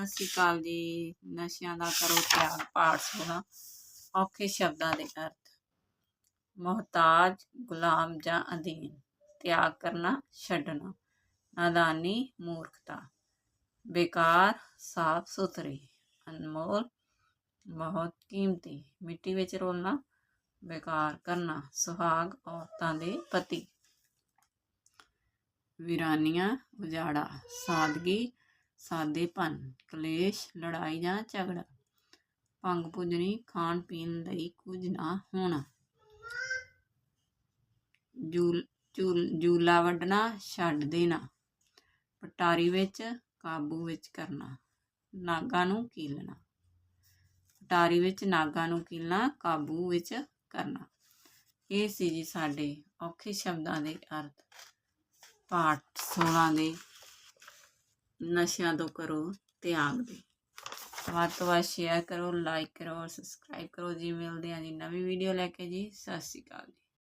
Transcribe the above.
ਸਤਿ ਸ਼੍ਰੀ ਅਕਾਲ ਜੀ। ਨਸ਼ਿਆਂ ਦਾ ਕਰੋ ਤਿਆਗ, ਪਾਠ ਸੁਣਾ ਔਖੇ ਸ਼ਬਦਾਂ ਦੇ ਅਰਥ। ਮੁਹਤਾਜ, ਗੁਲਾਮ ਜਾਂ ਅਧੀਨ ਤਿਆਗ ਕਰਨਾ, ਛੱਡਣਾ। ਨਾਦਾਨੀ ਮੂਰਖਤਾ। ਬੇਕਾਰ, ਸਾਫ਼ ਸੁਥਰੀ। ਅਨਮੋਲ, ਬਹੁਤ ਕੀਮਤੀ। ਮਿੱਟੀ ਵਿੱਚ ਰੋਲਣਾ, ਬੇਕਾਰ ਕਰਨਾ। ਸੁਹਾਗ ਔਰਤਾਂ ਦੇ ਪਤੀ। ਵਿਰਾਨੀਆਂ ਉਜਾੜਾ। ਸਾਦਗੀ ਸਾਦੇਪਨ, ਕਲੇਸ਼, ਲੜਾਈ ਜਾਂ ਝਗੜਾ। ਭੰਗ ਭੁਜਣੀ ਖਾਣ ਪੀਣ ਲਈ ਕੁਝ ਨਾ ਹੋਣਾ। ਜੂਲ ਜੂਲਾ ਵੱਢਣਾ, ਛੱਡ ਦੇਣਾ। ਪਟਾਰੀ ਵਿੱਚ, ਕਾਬੂ ਵਿੱਚ ਕਰਨਾ। ਨਾਗਾ ਨੂੰ ਕੀਲਣਾ। ਪਟਾਰੀ ਵਿੱਚ ਨਾਗਾ ਨੂੰ ਕੀਲਣਾ, ਕਾਬੂ ਵਿੱਚ ਕਰਨਾ। ਇਹ ਸੀ ਜੀ ਸਾਡੇ ਔਖੇ ਸ਼ਬਦਾਂ ਦੇ ਅਰਥ। ਪਾਠ 16 ਦੇ ਨਸ਼ਿਆਂ ਤੋਂ ਕਰੋ ਤਿਆਗ ਦੇ। ਵੱਧ ਤੋਂ ਵੱਧ ਸ਼ੇਅਰ ਕਰੋ ਲਾਈਕ ਕਰੋ ਔਰ ਸਬਸਕ੍ਰਾਈਬ ਕਰੋ ਜੀ ਮਿਲਦੇ ਹਾਂ ਜੀ ਨਵੀਂ ਵੀਡੀਓ ਲੈ ਕੇ ਜੀ। ਸਤਿ ਸ਼੍ਰੀ ਅਕਾਲ ਜੀ।